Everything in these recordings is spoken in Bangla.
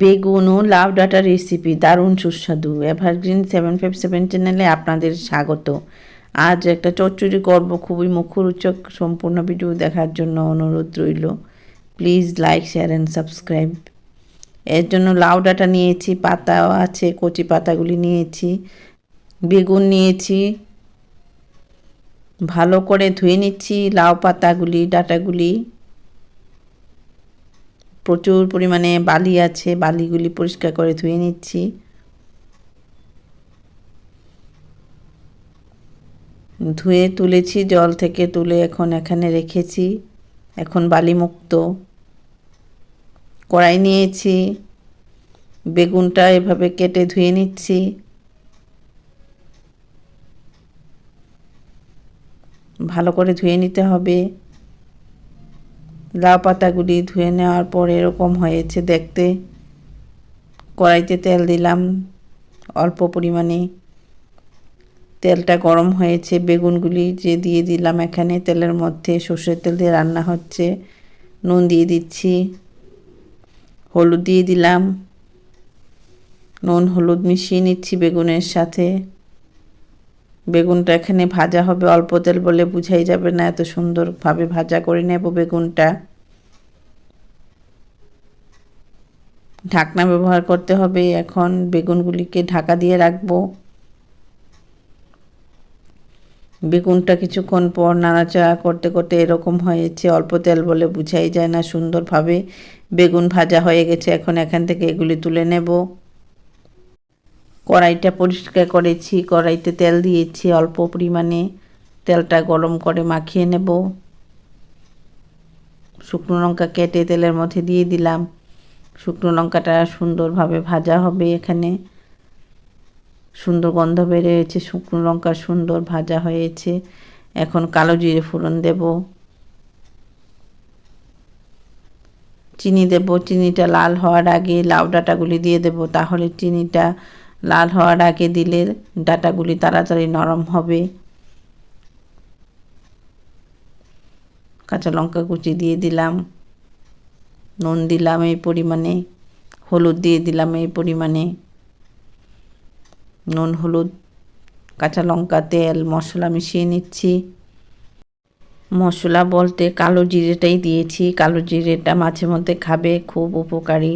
বেগুন ও লাউ ডাঁটা রেসিপি দারুণ সুস্বাদু। এভারগ্রিন সেভেন ফাইভ সেভেন চ্যানেলে আপনাদের স্বাগত। আজ একটা চচ্চড়ি করব, খুবই মুখরোচক সম্পূর্ণ ভিডিও দেখার জন্য অনুরোধ রইল। Please like share and subscribe এর জন্য লাউ ডাঁটা নিয়েছি, পাতাও আছে, কচি পাতাগুলি নিয়েছি, বেগুন নিয়েছি, ভালো করে ধুয়ে নিচ্ছি, লাউ পাতাগুলি, ডাঁটাগুলি। প্রচুর পরিমাণে বালি আছে, বালিগুলি পরিষ্কার করে ধুয়ে নিচ্ছি। ধুয়ে তুলেছি, জল থেকে তুলে এখন এখানে রেখেছি। এখন বালি মুক্ত কড়াই নিয়েছি। বেগুনটা এভাবে কেটে ধুয়ে নিচ্ছি। ভালো করে ধুয়ে নিতে হবে। লাউ পাতাগুলি ধুয়ে নেওয়ার পর এরকম হয়েছে দেখতে। কড়াইতে তেল দিলাম অল্প পরিমাণে। তেলটা গরম হয়েছে, বেগুনগুলি যে দিয়ে দিলাম এখানে, তেলের মধ্যে সর্ষের তেল দিয়ে রান্না হচ্ছে। নুন দিয়ে দিচ্ছি, হলুদ দিয়ে দিলাম। নুন, হলুদ মিশিয়ে নিচ্ছি বেগুনের সাথে। বেগুনটা এখানে ভাজা হবে, অল্প তেল বলে বুঝাই যাবে না, এত সুন্দরভাবে ভাজা করে নেব বেগুনটা। ঢাকনা ব্যবহার করতে হবে। এখন বেগুনগুলিকে ঢাকা দিয়ে রাখব। বেগুনটা কিছুক্ষণ পর নাড়াচাড়া করতে করতে এরকম হয়েছে, অল্প তেল বলে বুঝাই যায় না সুন্দরভাবে। বেগুন ভাজা হয়ে গেছে, এখন এখান থেকে এগুলি তুলে নেব। কড়াইটা পরিষ্কার করেছি, কড়াইতে তেল দিয়েছি অল্প পরিমাণে। তেলটা গরম করে মাখিয়ে নেব। শুকনো লঙ্কা কেটে তেলের মধ্যে দিয়ে দিলাম। শুকনো লঙ্কাটা সুন্দরভাবে ভাজা হবে এখানে। সুন্দর গন্ধ বেরিয়েছে, শুকনো লঙ্কা সুন্দর ভাজা হয়েছে। এখন কালো জিরে ফোড়ন দেব। চিনি দেব, চিনিটা লাল হওয়ার আগে লাউ ডাঁটাগুলি দিয়ে দেব, তাহলে চিনিটা লাল হওয়ার আগে দিলে ডাটাগুলি তাড়াতাড়ি নরম হবে। কাঁচা লঙ্কা কুচি দিয়ে দিলাম। নুন দিলাম এই পরিমাণে, হলুদ দিয়ে দিলাম এই পরিমাণে। নুন, হলুদ, কাঁচা লঙ্কা, তেল, মশলা মিশিয়ে নিচ্ছি। মশলা বলতে কালো জিরেটাই দিয়েছি। কালো জিরেটা মাঝে মধ্যে খাবে, খুব উপকারী।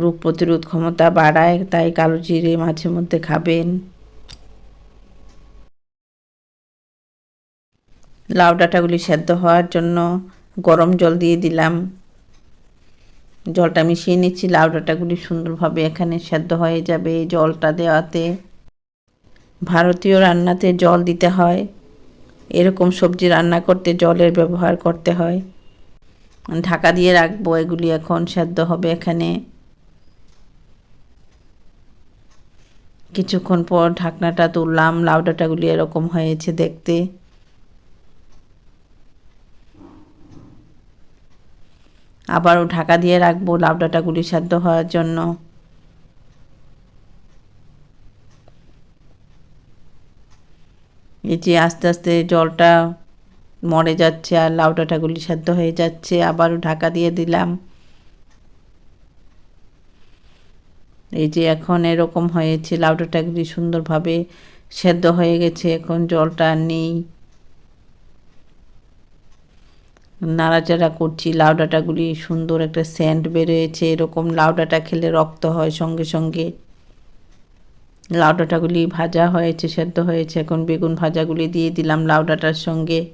রোগ প্রতিরোধ ক্ষমতা বাড়ায়, তাই কালো জিরে মাঝে মধ্যে খাবেন। লাউ ডাঁটাগুলি সেদ্ধ হওয়ার জন্য গরম জল দিয়ে দিলাম। জলটা মিশিয়ে নিচ্ছি লাউ ডাঁটাগুলি সুন্দরভাবে এখানে সেদ্ধ হয়ে যাবে জলটা দেওয়াতে। ভারতীয় রান্নাতে জল দিতে হয়। এরকম সবজি রান্না করতে জলের ব্যবহার করতে হয়। ঢাকা দিয়ে রাখব, এগুলি এখন সেদ্ধ হবে এখানে। কিছুক্ষণ পর ঢাকনাটা তুললাম লাউ ডাঁটাগুলি এরকম হয়েছে দেখতে। আবারও ঢাকা দিয়ে রাখব লাউ ডাঁটাগুলি সেদ্ধ হওয়ার জন্য। যে আস্তে আস্তে জলটা মরে যাচ্ছে আর লাউ ডাঁটাগুলি সেদ্ধ হয়ে যাচ্ছে, আবারও ঢাকা দিয়ে দিলাম। এই যে এখন এরকম হয়েছে, লাউ ডাঁটাগুলি সুন্দরভাবে সেদ্ধ হয়ে গেছে, এখন জলটা নেই। নাড়াচাড়া করছি, লাউ ডাঁটাগুলি সুন্দর একটা সেন্ট বেরোয়েছে, এরকম লাউ ডাঁটা খেলে রক্ত হয় সঙ্গে সঙ্গে। লাউ ডাঁটাগুলি ভাজা হয়েছে, সেদ্ধ হয়েছে, এখন বেগুন ভাজাগুলি দিয়ে দিলাম লাউ ডাঁটার সঙ্গে।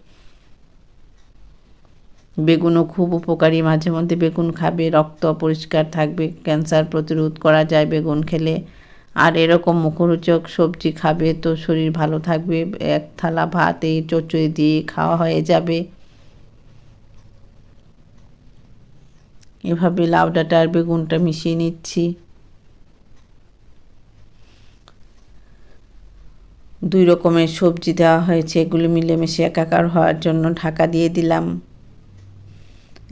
বেগুনও খুব উপকারী, মাঝে মধ্যে বেগুন খাবে, রক্ত পরিষ্কার থাকবে, ক্যান্সার প্রতিরোধ করা যায় বেগুন খেলে। আর এরকম মুখরোচক সবজি খাবে তো শরীর ভালো থাকবে, এক থালা ভাত এই চচ্চড়ি দিয়ে খাওয়া হয়ে যাবে। এভাবে লাউ ডাঁটা আর বেগুনটা মিশিয়ে নিচ্ছি। দুই রকমের সবজি দেওয়া হয়েছে, এগুলো মিলেমিশে একাকার হওয়ার জন্য ঢাকা দিয়ে দিলাম।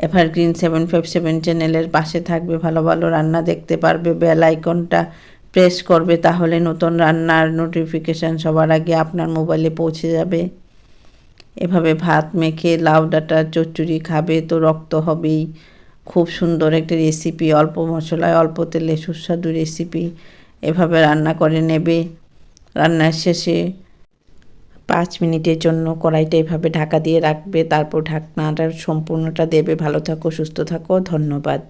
এভারগ্রিন সেভেন ফাইভ সেভেন চ্যানেলের পাশে থাকবে, ভালো ভালো রান্না দেখতে পারবে বেল আইকনটা প্রেস করবে, তাহলে নতুন রান্নার নোটিফিকেশান সবার আগে আপনার মোবাইলে পৌঁছে যাবে। এভাবে ভাত মেখে লাউ ডাঁটার চচ্চড়ি খাবে তো রক্ত হবেই। খুব সুন্দর একটা রেসিপি অল্প মশলায় অল্প তেলে সুস্বাদু রেসিপি এভাবে রান্না করে নেবে। রান্নার শেষে পাঁচ মিনিটের জন্য কড়াইটা এভাবে ঢাকা দিয়ে রাখবে, তারপর ঢাকনাটা সম্পূর্ণটা দেবে। ভালো থাকো, সুস্থ থাকো, ধন্যবাদ।